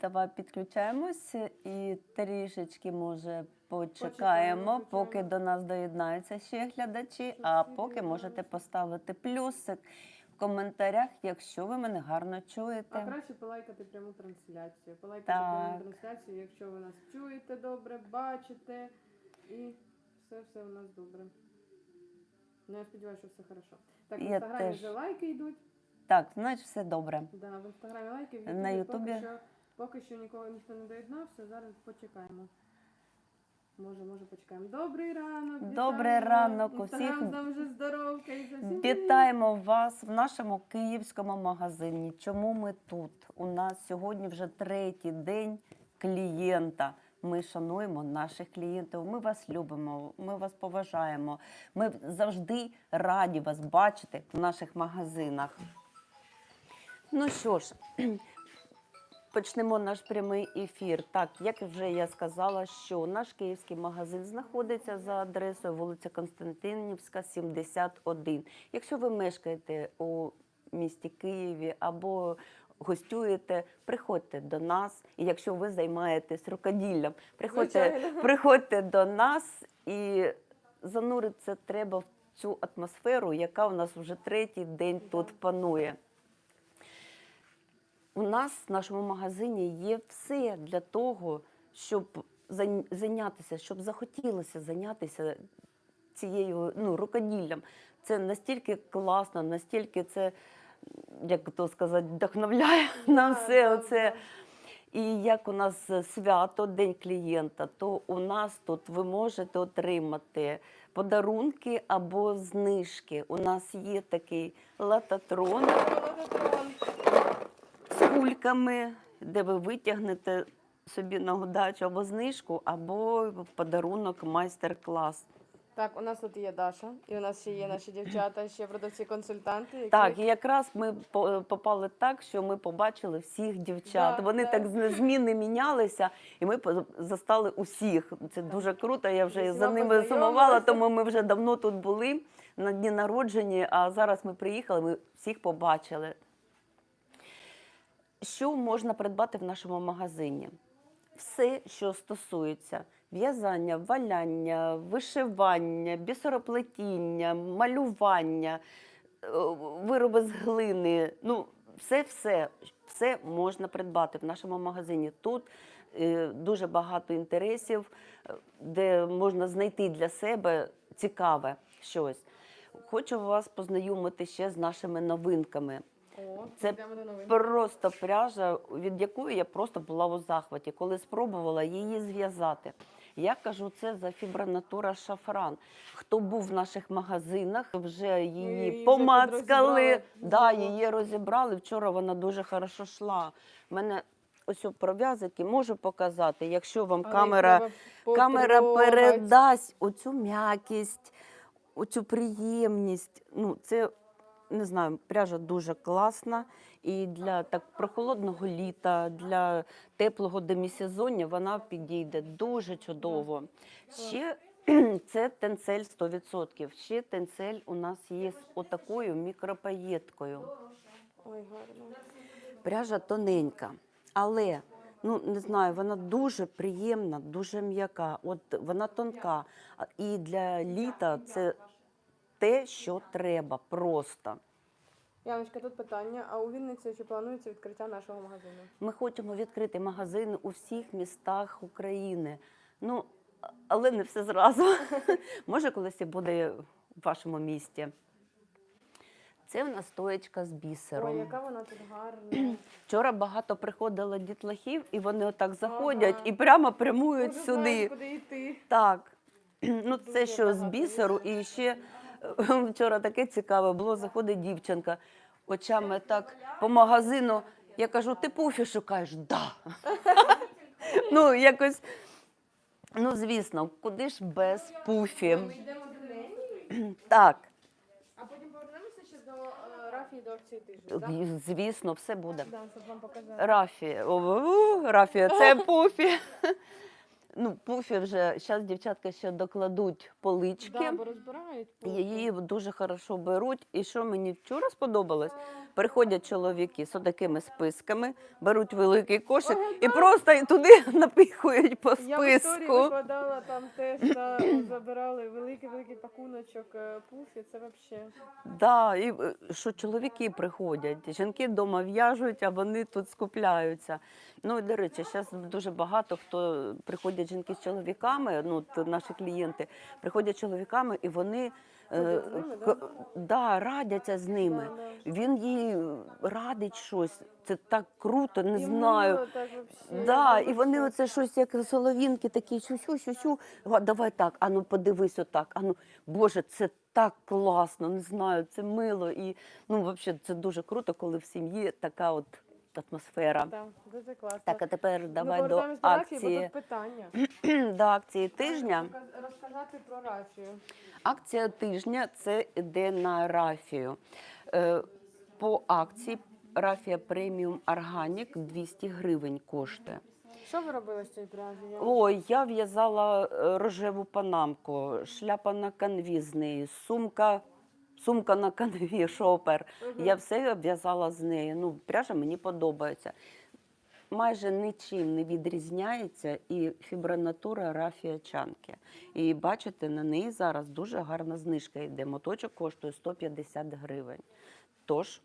Давай підключаємось і трішечки, може, почекаємо, поки до нас доєднаються ще глядачі. А поки можете поставити плюсик в коментарях, якщо ви мене гарно чуєте. А краще полайкати пряму трансляцію. Полайкати Так. пряму трансляцію, якщо ви нас чуєте добре, бачите і все все у нас добре. Ну, я сподіваюся, що все хорошо. Так, в інстаграмі вже лайки йдуть. Так, значить, все добре. Да, в інстаграмі лайки, в На Ютубі Ютубі? поки що, поки що нікого ніхто не доєднався, зараз почекаємо. Може, може, почекаємо. Добрий ранок. Добрий ранок усіх. вже здоровка і всім Вітаємо вас в нашому київському магазині. Чому ми тут? У нас сьогодні вже третій день клієнта. Ми шануємо наших клієнтів. Ми вас любимо, ми вас поважаємо. Ми завжди раді вас бачити в наших магазинах. Ну що ж, почнемо наш прямий ефір. Так, як вже я сказала, що наш київський магазин знаходиться за адресою вулиця Константинівська, 71. Якщо ви мешкаєте у місті Києві або гостюєте, приходьте до нас. І якщо ви займаєтесь рукоділлям, приходьте, Звичайно. приходьте до нас і зануритися треба в цю атмосферу, яка у нас вже третій день тут панує. У нас в нашому магазині є все для того, щоб зайнятися, щоб захотілося зайнятися цією ну, рукоділлям. Це настільки класно, настільки це, як то сказати, вдохновляє нам все оце. І як у нас свято, День клієнта, то у нас тут ви можете отримати подарунки або знижки. У нас є такий лататрон кульками, де ви витягнете собі на удачу або знижку, або подарунок майстер-клас. Так, у нас тут є Даша, і у нас ще є наші дівчата, ще продавці-консультанти. Які... Так, і якраз ми попали так, що ми побачили всіх дівчат. Да, Вони да. так зміни мінялися, і ми застали усіх. Це дуже круто. Я вже З за ними сумувала, тому ми вже давно тут були на дні народження, а зараз ми приїхали, ми всіх побачили. Що можна придбати в нашому магазині? Все, що стосується в'язання, валяння, вишивання, бісероплетіння, малювання, е, вироби з глини. Ну, все, все, все можна придбати в нашому магазині. Тут е, дуже багато інтересів, е, де можна знайти для себе цікаве щось. Хочу вас познайомити ще з нашими новинками. О, Це йдемо до новин. Просто пряжа, від якої я просто була у захваті, коли спробувала її зв'язати. Я кажу, це за фібронатура шафран. Хто був в наших магазинах, вже її вже помацкали, підрозібрали да, її розібрали. Вчора вона дуже хорошо йшла. У мене ось у пров'язики можу показати, якщо вам Але камера, треба камера передасть оцю м'якість, оцю приємність. Ну, це не знаю, пряжа дуже класна. І для так прохолодного літа, для теплого демісезоння вона підійде дуже чудово. Ще це тенцель 100%. Ще тенцель у нас є з отакою мікропаєткою. Ой, гарно. Пряжа тоненька, але ну не знаю, вона дуже приємна, дуже м'яка. От вона тонка. І для літа це те, що треба просто. Яночка, тут питання. А у Вінниці чи планується відкриття нашого магазину? Ми хочемо відкрити магазини у всіх містах України. Ну, але не все зразу. Може, колись і буде в вашому місті. Це в нас стоєчка з бісером. Ой, яка вона тут гарна. Вчора багато приходило дітлахів, і вони отак заходять Ага. і прямо прямують Вже сюди. знаєш, куди йти. Так. Ну, це що з бісеру, і ще вчора таке цікаве було. Заходить дівчинка очами так по магазину. Я кажу, ти пуфі шукаєш? Да. ну, якось, ну, звісно, куди ж без пуфі? Ми йдемо до неї, Так, а потім повернемося ще до е, Рафії до акції тижня. так? звісно, все буде. Да, щоб вам показати. Рафі, о, Рафія, це пуфі. Ну, пуфі вже зараз дівчатка ще докладуть полички. Да, бо розбирають. Її дуже хорошо беруть. І що мені вчора сподобалось? Приходять чоловіки з такими списками, беруть великий кошик Ой, і просто туди напихують по Я в історії списку. викладала там теж, та, забирали великий-великий пакуночок е, пуфі, це взагалі. Да, і е, що чоловіки приходять, жінки вдома в'яжуть, а вони тут скупляються. Ну і до речі, зараз дуже багато хто приходять жінки з чоловіками. Ну, наші клієнти приходять з чоловіками, і вони е, х- да, радяться з ними. Він їй радить щось. Це так круто, не знаю. Да, і вони оце щось як соловінки такі, сю-сю, сю-сю. Давай так, ану подивись отак. Ану, Боже, це так класно, не знаю, це мило. І ну, взагалі, це дуже круто, коли в сім'ї така от атмосфера. Так, дуже класно. Так, а тепер давай Ми до Рафії, бо тут питання. до акції тижня. Розказати про Рафію. Акція тижня це йде на рафію. Е, По акції рафія преміум органік 200 гривень коштує. Що ви робили з цією пряжі? Я- Ой, я в'язала е, рожеву панамку, шляпа на канві з неї, сумка, сумка на канві, шопер. Мгм. Я все в'язала з нею. Ну, пряжа мені подобається. Майже нічим не відрізняється і фібронатура рафія чанки. І бачите, на неї зараз дуже гарна знижка йде. Моточок коштує 150 гривень. Тож,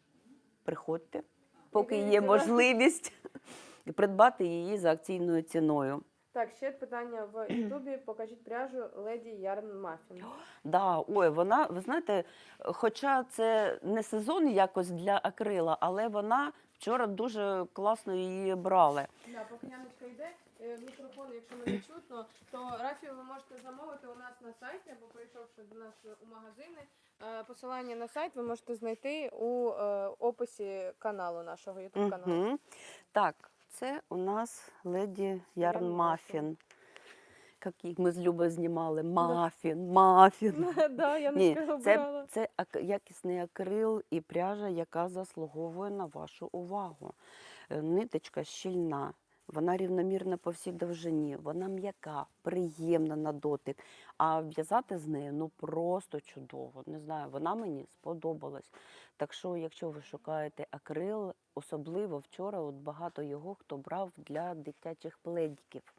приходьте, поки є можливість придбати її за акційною ціною. Так, ще питання в Ютубі. Покажіть пряжу Леді Ярн Мафін. Да, ой, вона, ви знаєте, хоча це не сезон якось для акрила, але вона вчора дуже класно її брали. Да, поки Яночка йде, е, мікрофон, якщо мене чутно, то рафію ви можете замовити у нас на сайті або прийшовши до нас у магазини. Е, Посилання на сайт ви можете знайти у е, описі каналу нашого YouTube каналу. Угу. Так, це у нас леді Ярн Мафін. Як ми з Любою знімали. Мафін, мафін. Да, я Ні, це, це якісний акрил і пряжа, яка заслуговує на вашу увагу. Е, Ниточка щільна, вона рівномірна по всій довжині, вона м'яка, приємна на дотик. А в'язати з нею ну просто чудово. Не знаю, вона мені сподобалась. Так що, якщо ви шукаєте акрил, особливо вчора, от багато його хто брав для дитячих пледиків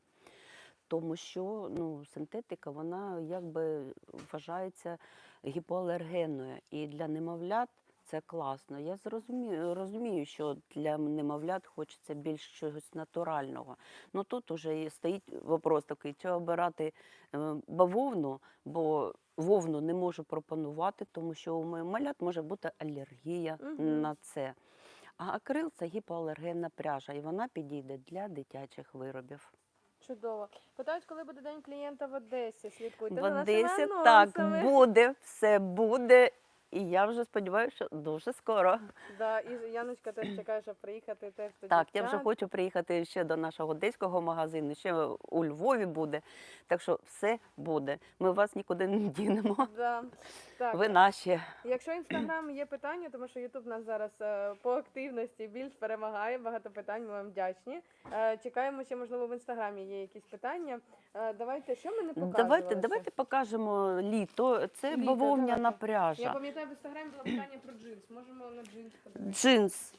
тому що ну, синтетика вона якби вважається гіпоалергенною. І для немовлят це класно. Я зрозумію, розумію, що для немовлят хочеться більш чогось натурального. Ну тут уже стоїть вопрос такий, чи обирати е, бавовну, бо вовну не можу пропонувати, тому що у моїх малят може бути алергія Мгм. на це. А акрил це гіпоалергенна пряжа, і вона підійде для дитячих виробів. Чудово. Питають, коли буде день клієнта в Одесі. Слідкуйте В Одесі так буде, все буде. І я вже сподіваюся, що дуже скоро. Да, і Яночка теж чекає, щоб приїхати теж до Так, я вже хочу приїхати ще до нашого одеського магазину, ще у Львові буде. Так що все буде. Ми вас нікуди не дінемо. Да. Так, Ви наші. Якщо інстаграм є питання, тому що Ютуб нас зараз е, по активності більш перемагає, багато питань, ми вам вдячні. Е, чекаємо ще, можливо, в інстаграмі є якісь питання. Е, давайте, що ми не показували? Давайте, давайте покажемо літо. Це Літо, бавовняна давайте. пряжа. Я пам'ятаю, в інстаграмі було питання про джинс. Можемо на джинс подивитися. Джинс.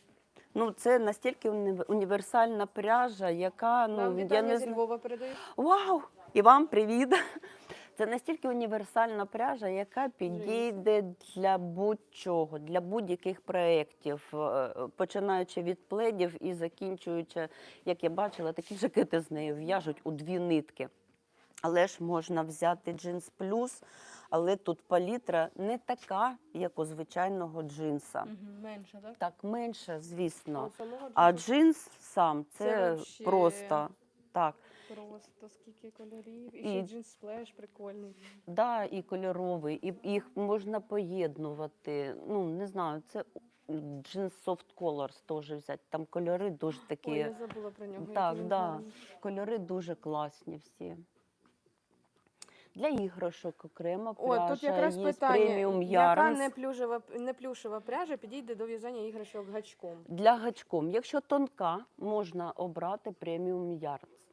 Ну, це настільки уні- універсальна пряжа, яка ну Нам я вітання не зі знаю. Львова передають. Вау! І вам привіт! Це настільки універсальна пряжа, яка підійде для будь-чого, для будь-яких проєктів, е, починаючи від пледів і закінчуючи, як я бачила, такі жакети з нею в'яжуть у дві нитки. Але ж можна взяти джинс плюс, але тут палітра не така, як у звичайного джинса. Менше, так? Так, менше, звісно. У самого А джинсу джинс сам це, Це вообще- просто так. просто скільки кольорів. І, І- джинс сплеш прикольний. Да, і кольоровий, і їх можна поєднувати. Ну, не знаю, це джинс Soft Colors теж взяти. Там кольори дуже такі. Ой, я забула про нього. Так, який да. Кольори дуже класні всі. Для іграшок окремо О, тут якраз є питання, преміум яка ярнс. не плюшева, не плюшева пряжа підійде до в'язання іграшок гачком. Для гачком. Якщо тонка, можна обрати преміум ярнс.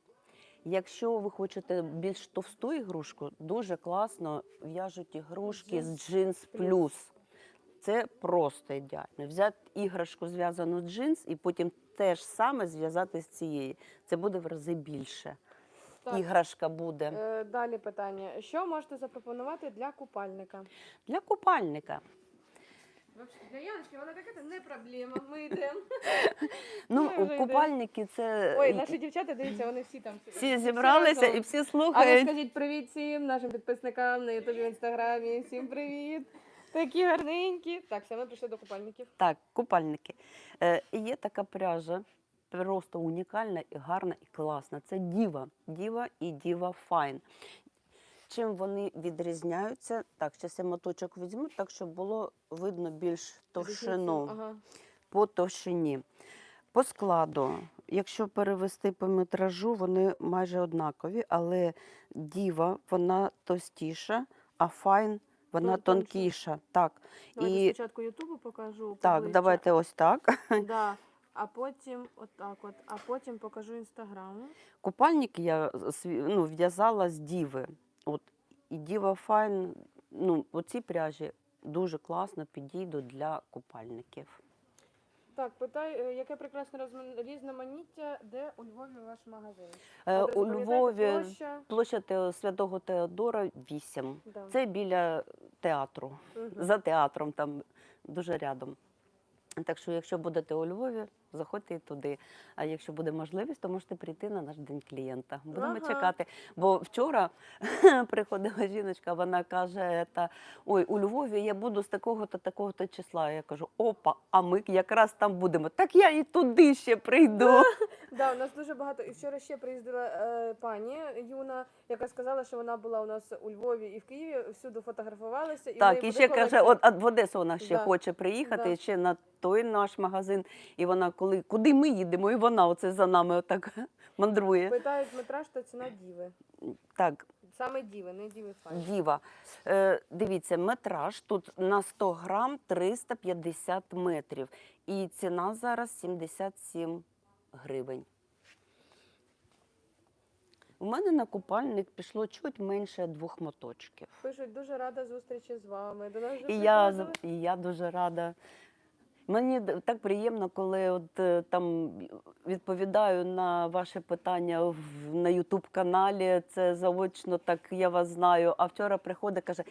Якщо ви хочете більш товсту ігрушку, дуже класно в'яжуть ігрушки з джинс плюс. Це просто ідеально. Взяти іграшку зв'язану з джинс і потім те ж саме зв'язати з цієї. Це буде в рази більше. Так. Іграшка буде. Е, Далі питання. Що можете запропонувати для купальника? Для купальника. Для Яночки вона така не проблема. Ми йдемо. Ну, Ми вже купальники це Ой, наші дівчата, дивіться, вони всі там. всі зібралися разом. і всі А ви слухають. скажіть привіт всім нашим підписникам на Ютубі, в інстаграмі. Всім привіт. Такі гарненькі. Так, все, ми прийшли до купальників. Так, купальники. Е, є така пряжа, просто унікальна і гарна і класна. Це діва. Діва і діва файн. Чим вони відрізняються? Так, зараз я моточок візьму, так щоб було видно більш товщину Ага. по товщині. По складу, якщо перевести по метражу, вони майже однакові, але діва вона товстіша, а файн вона Тон- тонша. тонкіша. Так, Давайте І- спочатку Ютубу покажу. так давайте ось так. Да. А потім отак от, а потім покажу інстаграму. Купальник я сві- ну, в'язала з діви. От, і діва файн, ну, оці пряжі дуже класно підійдуть для купальників. Так, питай, е, яке прекрасне розма- різноманіття, де у Львові ваш магазин? Е, у? Львові Площа? площа Те- Святого Теодора 8. Да. Це біля театру. Мгм. За театром, там дуже рядом. Так що, якщо будете у Львові, заходьте і туди. А якщо буде можливість, то можете прийти на наш день клієнта. Будемо Ага. чекати. Бо вчора приходила жіночка, вона каже: та, Ой, у Львові я буду з такого-то, такого-то числа. Я кажу, опа, а ми якраз там будемо. Так я і туди ще прийду. Да, у нас дуже багато. І вчора ще приїздила е, пані Юна, яка сказала, що вона була у нас у Львові і в Києві, всюди фотографувалася. І в Так, неї і буде ще каже, от в Одесу вона ще Да. хоче приїхати, Да. ще на той наш магазин. І вона коли куди ми їдемо, і вона оце за нами отак мандрує. Питають метраж та ціна діви. Так, Саме діви, не діви файн. діва. Е, дивіться, метраж тут на 100 грам 350 метрів. І ціна зараз 77 гривень. У мене на купальник пішло чуть менше двох моточків. Пишуть, дуже рада зустрічі з вами. До нас І я, і я дуже рада. Мені так приємно, коли от е, там відповідаю на ваше питання в, на Ютуб каналі. Це заочно так я вас знаю. А вчора приходить, каже: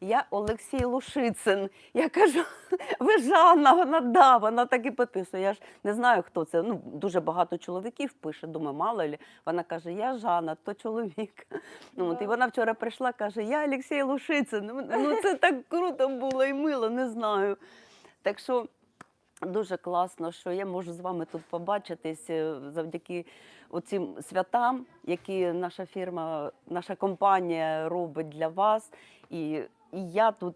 Я Олексій Лушицин. Я кажу, ви Жанна, вона да, вона так і підписує. Я ж не знаю, хто це. Ну, дуже багато чоловіків пише, думаю, мало лі. Вона каже, я Жанна, то чоловік. Ну, от, і вона вчора прийшла, каже, я Олексій Лушицин. Ну, Ну, це так круто було і мило, не знаю. Так що дуже класно, що я можу з вами тут побачитись е, завдяки оцим святам, які наша фірма, наша компанія робить для вас. І, і я тут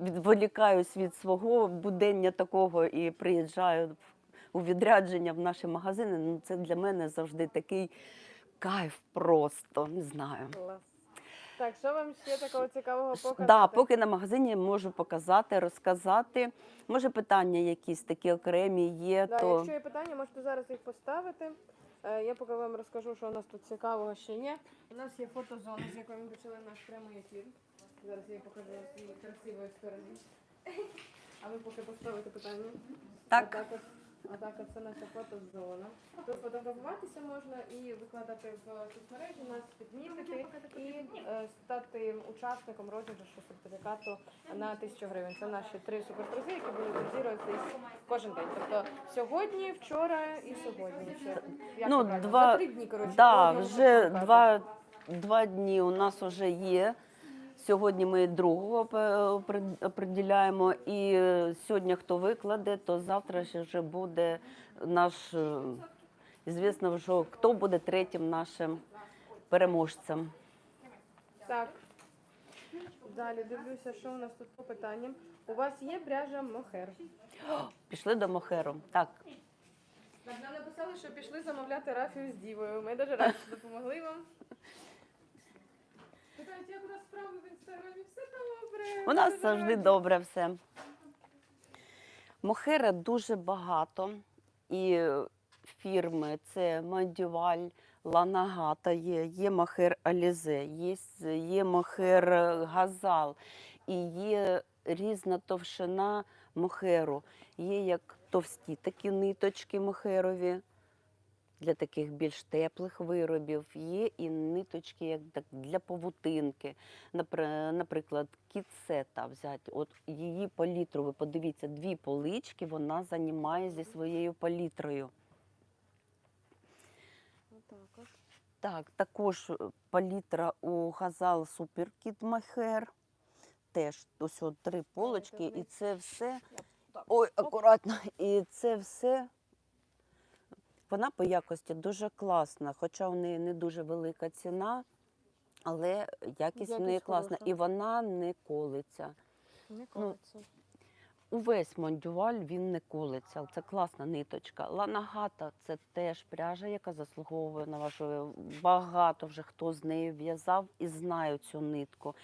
відволікаюсь від свого будення такого і приїжджаю у відрядження в наші магазини. Ну, це для мене завжди такий кайф просто, не знаю. Клас. Так, що вам ще такого цікавого показати? Да, поки на магазині можу показати, розказати. Може, питання якісь такі окремі є, Да, то Якщо є питання, можете зараз їх поставити. Е, Я поки вам розкажу, що у нас тут цікавого ще є. У нас є фотозона, з якої ми почали наш прямий ефір. Зараз я покажу її красивої сторони. А ви поки поставите питання. Так. Отак от, отак от це наша фотозона. Тут фотографуватися можна і викладати в соцмережі, нас підмітити і е, стати учасником розіграшу сертифікату на тисячу гривень. Це наші три суперпризи, які будуть розігруватись кожен день. Тобто сьогодні, вчора і сьогодні. Ще, як Ну, правильно? два- За три дні, коротше. да, вже два, два дні у нас вже є. Сьогодні ми другого опри- оприділяємо. І е, сьогодні хто викладе, то завтра ще вже буде наш. е, Звісно, що хто буде третім нашим переможцем. Так. Далі дивлюся, що у нас тут по питанням. У вас є пряжа мохер? Пішли до Мохеру. Так, Так, нам написали, що пішли замовляти рафію з дівою. Ми дуже раді, допомогли вам. Питають, як у нас справи Все добре. У нас завжди добре все. Мохера дуже багато. І фірми це Мандюваль, Ланагата є, є Махер Алізе, є, є Махер е, Газал і є різна товщина мохеру. Є як товсті такі ниточки мохерові для таких більш теплих виробів. Є і ниточки як так, для павутинки. Наприклад, кіцета взяти. От її палітру, ви подивіться, дві полички вона займає зі своєю палітрою. Так, також е, палітра у Газал Супер Кіт Махер. Теж ось от три полочки, і це все. Ой, акуратно. І це все. Вона по якості дуже класна, хоча в неї не дуже велика ціна, але якість в неї Якість класна. хороша. І вона не колиться. Не колиться. Увесь мондюваль він не колиться. Це класна ниточка. Ланагата це теж пряжа, яка заслуговує на вашу. Багато вже хто з нею в'язав і знає цю нитку.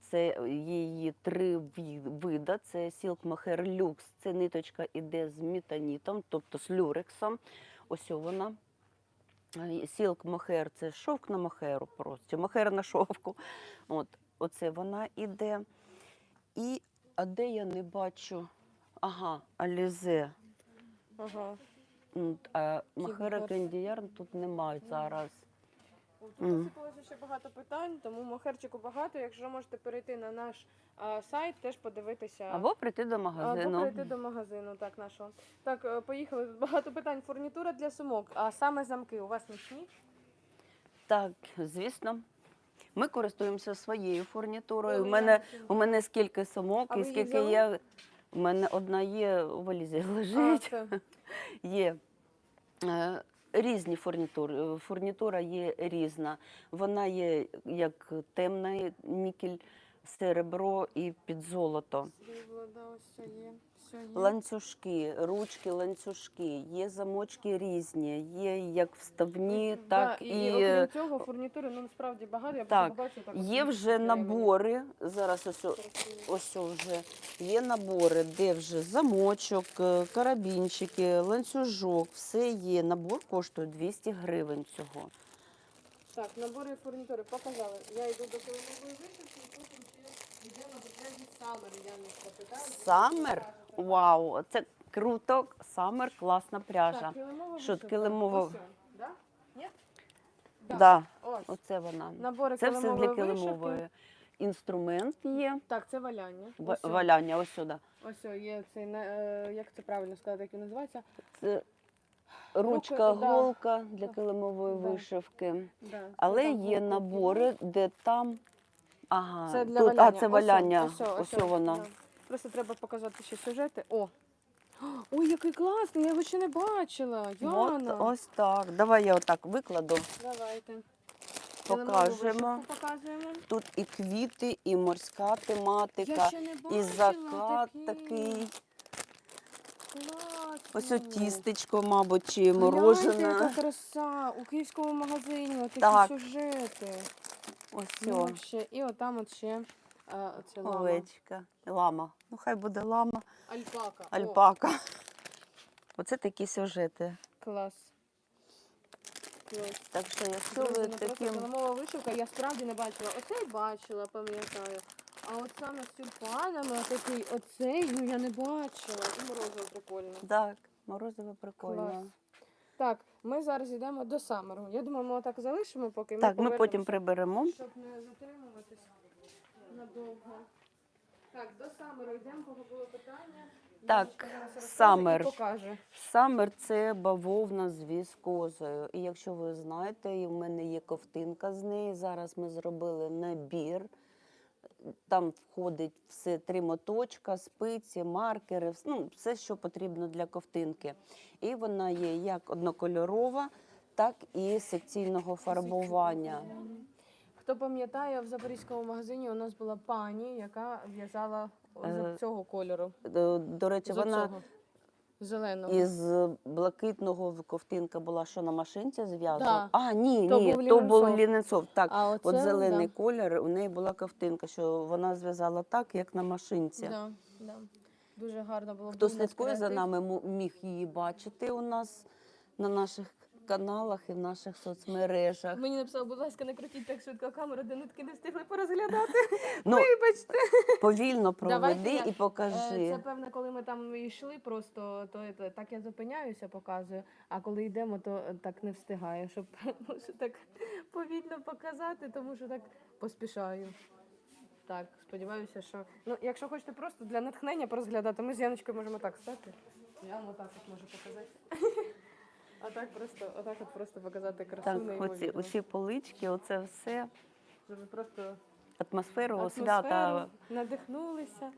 Це її три ві- вида. Це Silk Mohair Lux. Це ниточка іде з мітанітом, тобто з люрексом. Ось вона. Сілк мохер – це шовк на мохеру просто, мохер на шовку. От, оце вона іде. І а де я не бачу? Ага, Алізе. Ага. М, А Махера Мохер. Кендіярн тут немає зараз. Тут Мгм. насипалося ще багато питань, тому мохерчику багато. Якщо можете перейти на наш а, сайт, теж подивитися. Або прийти до Або магазину. прийти до магазину, так, нашого. Так, е, поїхали. Багато питань. Фурнітура для сумок, а саме замки у вас нічні? Так, звісно. Ми користуємося своєю фурнітурою. У мене, у мене скільки сумок А і її скільки взяли? є. У мене одна є у валізі А, лежить. це, Є е, різні фурнітури. Фурнітура є різна. Вона є як темна нікель, серебро і під золото. срібло, да, ось є. Ланцюжки, ручки, ланцюжки, є замочки різні, є як вставні, Да, так і, і окрім цього, фурнітури ну насправді багато. Я Так, побачила так. є вже набори. Зараз ось, ось вже є набори, де вже замочок, е, карабінчики, ланцюжок, все є. Набор коштує 200 гривень цього. Так, набори фурнітури показали. Я йду до килимової вишивки, і потім ще йдемо до тренді Самер. Я не запитаю. Вау, це круто. Самер класна пряжа. Що, вишивка. Да? Ось. оце вона. Набори Це все килимової для вишивки. килимової. Інструмент є. Так, це валяння. Ва- Ось. Валяння, ось сюди. Ось о, є цей, на- е, як це правильно сказати, як він називається? Це ручка, да. голка для килимової Да. вишивки. Да. Але Отак є набори, де там. Ага, Це для тут, валяння. а це Ось, валяння. ось, Ось, ось, вона. да. Просто треба показати ще сюжети. О! Ой, який класний, я його ще не бачила. От, ось так. Давай я отак викладу. Давайте. Покажемо. Показуємо. Тут і квіти, і морська тематика, Я ще не бачила і закат такий. Класно. Ось о тістечко, мабуть, чи Гляньте, морожене. яка краса. У київському магазині отакі Так. сюжети. Ось Ну, о. І отам от ще а, оце лама. овечка. Лама. Ну, хай буде лама, Альпака. О. Оце такі сюжети. клас. Клас. Так що, якщо Друзі, ви ну, таким. килимова вишивка, я справді не бачила. Оцей бачила, пам'ятаю. А от саме з тюльпанами, отакий оцей, ну я не бачила. І морозиво прикольно. Так, морозиво прикольно. Клас. Так, ми зараз йдемо до Самеру. Я думаю, ми отак залишимо, поки Так, ми потім приберемо. Щоб не затримуватись надовго. Так, до Самеру йдемо, кого було питання. Так, Самер. покаже. Самер це бавовна з віскозою. І якщо ви знаєте, і в мене є ковтинка з неї. Зараз ми зробили набір. Там входить все три моточка, спиці, маркери, ну, все, що потрібно для ковтинки. І вона є як однокольорова, так і секційного фарбування. Хто пам'ятає, в запорізькому магазині у нас була пані, яка в'язала з Е, цього кольору. До, до речі, З вона оцього. Зеленого. із блакитного ковтинка була, що на машинці зв'язана. Да. А, ні, То ні, був то був Ліненцов. Ліненцов. Так, А оце, От зелений да. колір, у неї була ковтинка, що вона зв'язала так, як на машинці. Да, да. Дуже гарно було. Хто був у нас слідкує за креатив. нами, мо- міг її бачити у нас на наших каналах і в наших соцмережах. Мені написали, будь ласка, не крутіть так швидко камеру, де нитки не встигли порозглядати. Ну, Вибачте. повільно проведи я- і Е, покажи. Це певно, коли ми там йшли, просто то, то так я зупиняюся, показую. А коли йдемо, то е, так не встигаю, щоб може так повільно показати, тому що так поспішаю. Так, сподіваюся, що. Ну, якщо хочете просто для натхнення порозглядати, ми з Яночкою можемо так стати. Я вам отак от можу показати. Отак просто, отак от просто показати красу Так, оці, неймовірну. оці полички, оце все, Щоб ви просто атмосферу атмосферу, свята. надихнулися.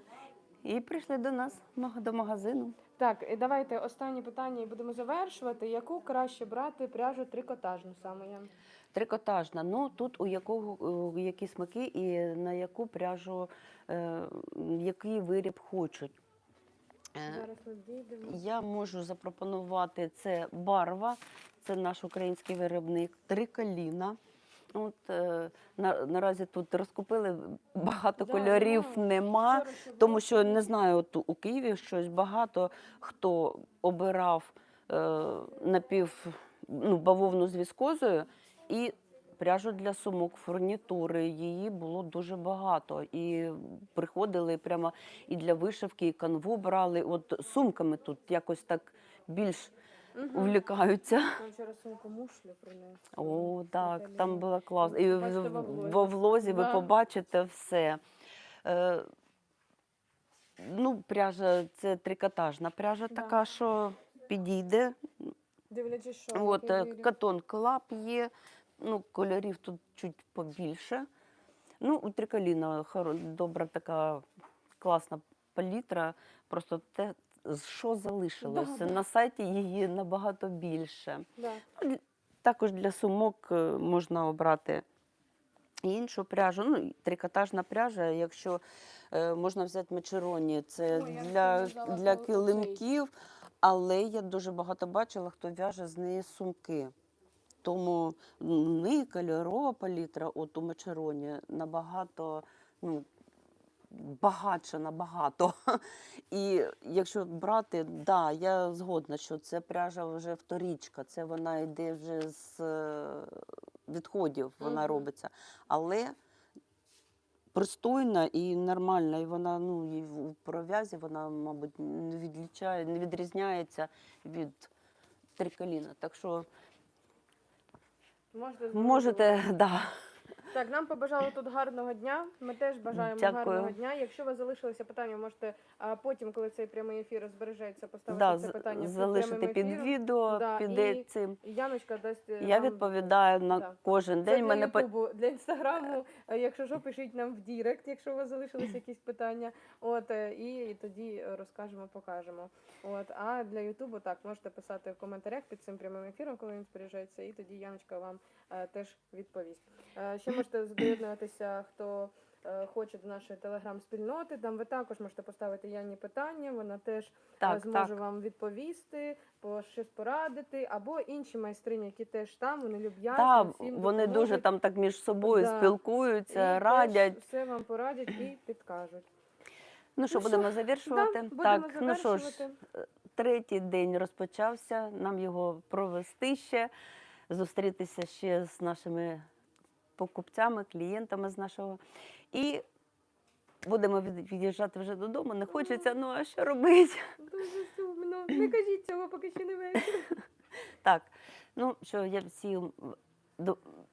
І прийшли до нас до магазину. Так, і давайте останнє питання і будемо завершувати. Яку краще брати пряжу трикотажну саме? Ян? Трикотажна. Ну тут у якого у які смаки і на яку пряжу, е, який виріб хочуть. Е, Зараз ми дійдемо. Я можу запропонувати це барва, це наш український виробник, триколіна. От, е, на, наразі тут розкупили багато Да, кольорів да. нема, Вчора ще тому було. що не знаю, от у Києві щось багато хто обирав е, напів ну, бавовну з віскозою і пряжу для сумок, фурнітури. Її було дуже багато. І приходили прямо і для вишивки, і канву брали. От сумками тут якось так більш Мгм. увлікаються. Нам вчора сумку мушлю принесли. О, так, там було класно. І Бачите, в- во влозі. ви Да. побачите все. Е, ну, пряжа це трикотажна пряжа Да. така, що підійде. Дивлячись, що От е, катон клап є, ну, кольорів тут чуть побільше. Ну, у триколіна добра така класна палітра. Просто те, що залишилося. да. На сайті її набагато більше. Да. Ну, Також для сумок е, можна обрати іншу пряжу. Ну, трикотажна пряжа, якщо е, можна взяти мечероні, це Ой, для, для килимків, але я дуже багато бачила, хто в'яже з неї сумки. Тому м, не кольорова палітра, от у мечероні набагато ну, багатше набагато. І якщо брати, да, я згодна, що це пряжа вже вторічка, це вона йде вже з е, відходів, вона Мгм. робиться. Але пристойна і нормальна, і вона ну, і в пров'язі вона, мабуть, не відлічає, не відрізняється від триколіна. Так що Можете, можете, да. Так, нам побажали тут гарного дня. Ми теж бажаємо Дякую. гарного дня. Якщо у вас залишилися питання, можете а, потім, коли цей прямий ефір збережеться, поставити Да, це питання під залишити прямим під ефіром. відео, Да, піде і цим. Яночка дасть Я вам- відповідаю на да. кожен Це день. для Мене по- Ютубу, для інстаграму. Е, Якщо що, пишіть нам в Дірект, якщо у вас залишились якісь питання. От е, і тоді е, розкажемо, покажемо. От а для Ютубу так можете писати в коментарях під цим прямим ефіром, коли він збережеться, і тоді Яночка вам е, теж відповість. Е, ще можете доєднуватися, хто. е, Хоче до нашої телеграм-спільноти, там ви також можете поставити Яні питання, вона теж е, Так, зможе так. вам відповісти, по щось порадити, або інші майстрині, які теж там, вони люблять. Та, всім вони дуже там так між собою Да. спілкуються, І радять. теж все вам порадять і підкажуть. Ну що, Ну що, будемо завершувати? Да, будемо так, ну що ж, третій день розпочався. Нам його провести ще, зустрітися ще з нашими покупцями, клієнтами з нашого. І будемо від- від'їжджати вже додому. Не хочеться, ну а що робити? Дуже сумно. Не кажіть цього, поки ще не вечір. Так, ну що я всім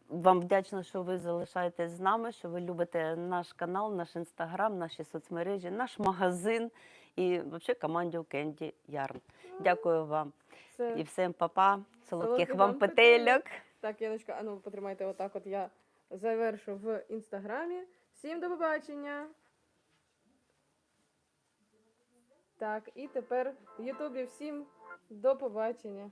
вам вдячна, що ви залишаєтесь з нами, що ви любите наш канал, наш інстаграм, наші соцмережі, наш магазин і взагалі команді Candy Yarn. Дякую вам Все. і всім папа, солодких вам петельок. Так, Яночка, а ну потримайте отак. От я завершу в інстаграмі. Всім до побачення. Так, і тепер в Ютубі всім до побачення.